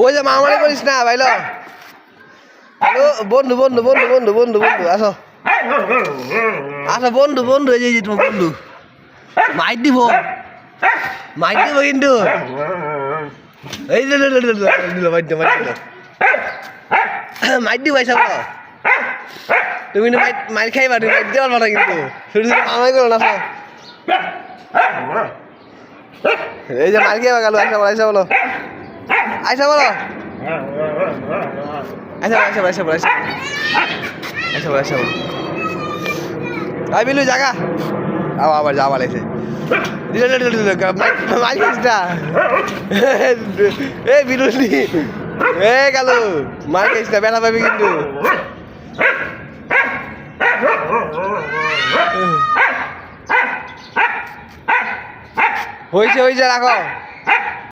ওই যে মামারি করিস না, ভাইলো। হ্যালো, বন্ধু বন্ধু বন্ধু বন্ধু বন্ধু বন্ধু, আসো। আসো, বন্ধু বন্ধু, এই যে তোমার বন্ধু। মাইট দিব। মাইট দিব কিন্তু। এই দিল দিল দিল দিল মাইট দিল। মাইট দিব বলো। তুমি মাইট মাইট খাইবা, তুমি মাইট দেওয়ার পারা কিন্তু। শুধু মামাই করো না এই যে মাইট খাইবা গেল, আইসা বলো আইসা বলো। আইসা বলো। আইসা বলো আইসা বলো আইসা বলো আইসা বলো। আইসা বলো আই বিলু। জাগা। আবার আবার যাওয়া লাগছে দিল দিল দিল দিল মাইক এ বিলুলি এ মার খাইছিটা বেলা পাবি কিন্তু। হয়েছে হয়েছে রাখো